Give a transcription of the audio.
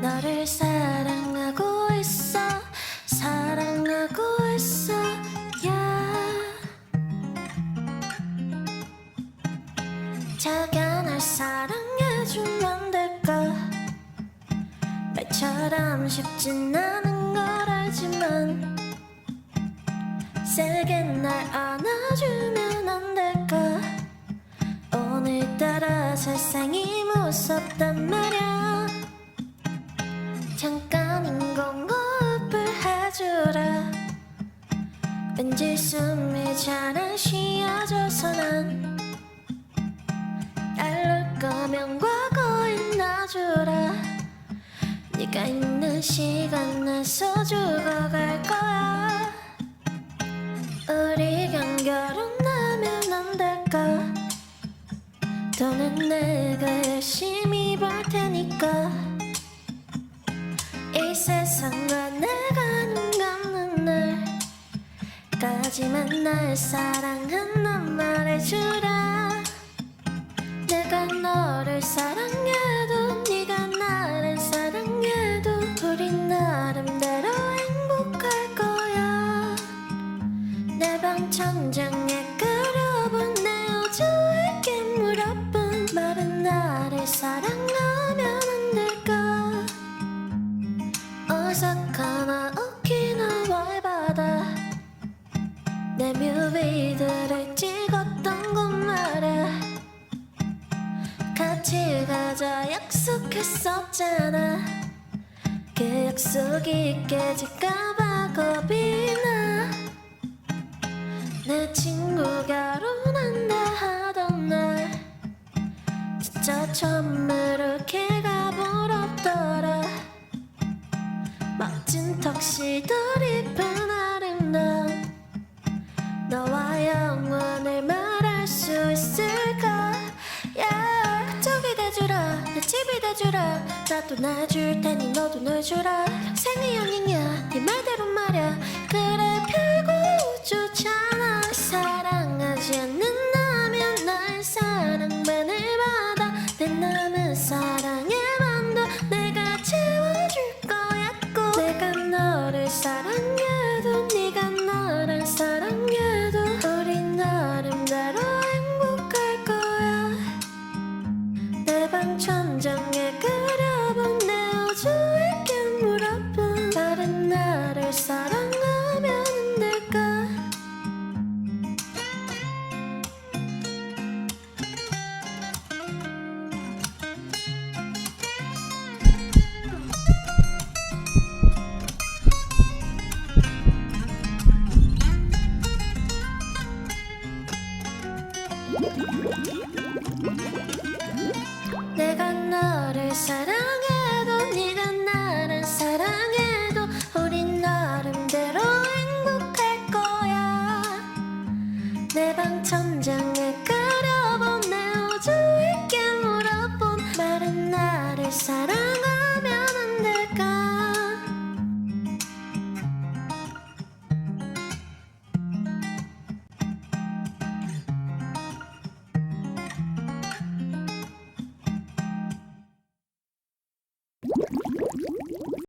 너를 사랑하고 있어 사랑하고 있어. 자기야 날 사랑해주면 될까 말처럼 쉽진 않은 걸 알지만 세게 날 안아주면 따라 세상이 무섭단 말야. 잠깐 인공호흡을 해주라. 왠지 숨이 잘안 쉬어져서 난 날올 거면 과거에 놔주라. 네가 있는 시간에서 죽어갈 돈은 내가 열심히 벌 테니까. 이 세상과 내가 눈 감는 날까지만 날 사랑한단 말해주라 사랑하면 안 될까? 오사카나 오키나와의 바다 내 뮤비들을 찍었던 곳 말야 같이 가자 약속했었잖아. 그 약속이 깨질까봐 겁이 나. 내 친구 결 처음 이렇게 가버렸더라. 멋진 턱시들 입은 아름다운 너와 영원을 말할 수 있을까? Yeah. 그쪽이 돼주라 내 집이 돼주라. 나도 날 줄 테니 너도 널 주라. 평생의 연인이야 네 말대로 말야. 그래 별거 좋잖아. 사랑하지 않는다면 날 사랑 I'm Minnesota. 내가 너를 사랑해도 네가 나를 사랑해.